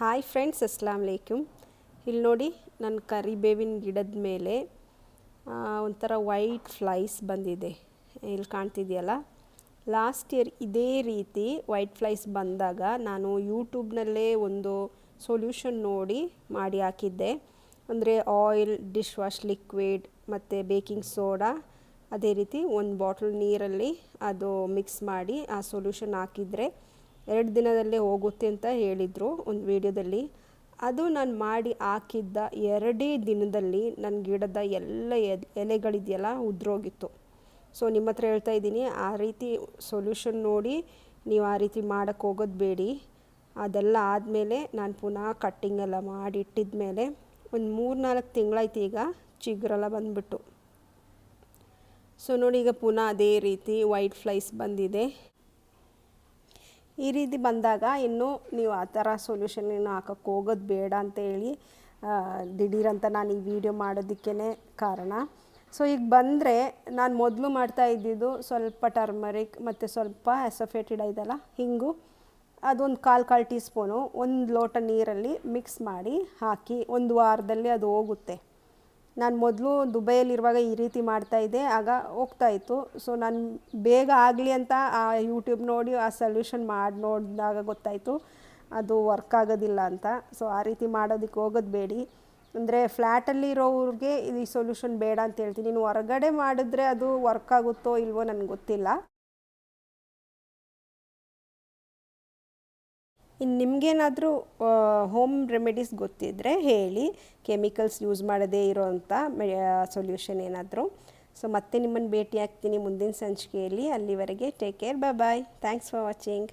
Hi friends Aslam ಲೇಕ್ಯೂಮ್ ಇಲ್ಲಿ ನೋಡಿ ನನ್ನ ಕರಿಬೇವಿನ ಗಿಡದ ಮೇಲೆ ಒಂಥರ ವೈಟ್ ಫ್ಲೈಸ್ ಬಂದಿದೆ. ಇಲ್ಲಿ ಕಾಣ್ತಿದೆಯಲ್ಲ? ಲಾಸ್ಟ್ ಇಯರ್ ಇದೇ ರೀತಿ ವೈಟ್ ಫ್ಲೈಸ್ ಬಂದಾಗ ನಾನು ಯೂಟ್ಯೂಬ್ನಲ್ಲೇ ಒಂದು ಸೊಲ್ಯೂಷನ್ ನೋಡಿ ಮಾಡಿ ಹಾಕಿದ್ದೆ. ಅಂದರೆ ಆಯಿಲ್ ಡಿಶ್ ವಾಶ್ ಲಿಕ್ವಿಡ್ ಮತ್ತು ಬೇಕಿಂಗ್ ಸೋಡಾ ಅದೇ ರೀತಿ ಒಂದು ಬಾಟಲ್ ನೀರಲ್ಲಿ ಅದು ಮಿಕ್ಸ್ ಮಾಡಿ ಆ ಸೊಲ್ಯೂಷನ್ ಹಾಕಿದರೆ ಎರಡು ದಿನದಲ್ಲೇ ಹೋಗುತ್ತೆ ಅಂತ ಹೇಳಿದರು ಒಂದು ವಿಡಿಯೋದಲ್ಲಿ. ಅದು ನಾನು ಮಾಡಿ ಹಾಕಿದ್ದ ಎರಡೇ ದಿನದಲ್ಲಿ ನನ್ನ ಗಿಡದ ಎಲ್ಲ ಎಲೆಗಳಿದೆಯಲ್ಲ ಉದ್ರೋಗಿತ್ತು. ಸೊ ನಿಮ್ಮ ಹತ್ರ ಹೇಳ್ತಾ ಇದ್ದೀನಿ, ಆ ರೀತಿ ಸೊಲ್ಯೂಷನ್ ನೋಡಿ ನೀವು ಆ ರೀತಿ ಮಾಡೋಕ್ಕೆ ಹೋಗೋದು ಬೇಡಿ. ಅದೆಲ್ಲ ಆದಮೇಲೆ ನಾನು ಪುನಃ ಕಟ್ಟಿಂಗ್ ಎಲ್ಲ ಮಾಡಿ ಇಟ್ಟಿದ ಮೇಲೆ ಒಂದು ಮೂರು ನಾಲ್ಕು ತಿಂಗಳಾಯ್ತು ಈಗ ಚಿಗುರೆಲ್ಲ ಬಂದ್ಬಿಟ್ಟು. ಸೊ ನೋಡಿ ಈಗ ಪುನಃ ಅದೇ ರೀತಿ ವೈಟ್ ಫ್ಲೈಸ್ ಬಂದಿದೆ. ಈ ರೀತಿ ಬಂದಾಗ ಇನ್ನು ನೀವು ಆ ಥರ ಸೊಲ್ಯೂಷನ್ ಏನು ಹಾಕೋಕ್ಕೆ ಹೋಗೋದು ಬೇಡ ಅಂತ ಹೇಳಿ ದಿಢೀರಂತ ನಾನು ಈ ವಿಡಿಯೋ ಮಾಡೋದಕ್ಕೇ ಕಾರಣ. ಸೊ ಈಗ ಬಂದರೆ ನಾನು ಮೊದಲು ಮಾಡ್ತಾ ಇದ್ದಿದ್ದು ಸ್ವಲ್ಪ ಟರ್ಮರಿಕ್ ಮತ್ತು ಸ್ವಲ್ಪ ಅಸೋಫೇಟೆಡ್ ಇದೆಲ್ಲ ಹಿಂಗು. ಅದೊಂದು ಕಾಲು ಕಾಲು ಟೀ ಸ್ಪೂನು ಒಂದು ಲೋಟ ನೀರಲ್ಲಿ ಮಿಕ್ಸ್ ಮಾಡಿ ಹಾಕಿ, ಒಂದು ವಾರದಲ್ಲಿ ಅದು ಹೋಗುತ್ತೆ. ನಾನು ಮೊದಲು ದುಬೈಯಲ್ಲಿರುವಾಗ ಈ ರೀತಿ ಮಾಡ್ತಾಯಿದ್ದೆ ಆಗ ಹೋಗ್ತಾಯಿತ್ತು ಸೊ ನಾನು ಬೇಗ ಆಗಲಿ ಅಂತ ಆ ಯೂಟ್ಯೂಬ್ ನೋಡಿ, ಆ ಸೊಲ್ಯೂಷನ್ ಮಾಡಿ ನೋಡಿದಾಗ ಗೊತ್ತಾಯಿತು, ಅದು ವರ್ಕ್ ಆಗೋದಿಲ್ಲ ಅಂತ. ಸೊ ಆ ರೀತಿ ಮಾಡೋದಕ್ಕೆ ಹೋಗೋದು ಬೇಡಿ. ಅಂದರೆ ಫ್ಲ್ಯಾಟಲ್ಲಿರೋವ್ರಿಗೆ ಈ ಸೊಲ್ಯೂಷನ್ ಬೇಡ ಅಂತ ಹೇಳ್ತೀನಿ. ನೀನು ಹೊರಗಡೆ ಮಾಡಿದ್ರೆ ಅದು ವರ್ಕ್ ಆಗುತ್ತೋ ಇಲ್ವೋ ನನಗೆ ಗೊತ್ತಿಲ್ಲ. ಇನ್ನು ನಿಮಗೇನಾದರೂ ಹೋಮ್ ರೆಮಿಡೀಸ್ ಗೊತ್ತಿದ್ದರೆ ಹೇಳಿ. ಕೆಮಿಕಲ್ಸ್ ಯೂಸ್ ಮಾಡದೇ ಇರೋವಂಥ ಸೊಲ್ಯೂಷನ್ ಏನಾದರೂ. ಸೊ ಮತ್ತೆ ನಿಮ್ಮನ್ನು ಭೇಟಿ ಆಗ್ತೀನಿ ಮುಂದಿನ ಸಂಚಿಕೆಯಲ್ಲಿ. ಅಲ್ಲಿವರೆಗೆ take care bye bye thanks for watching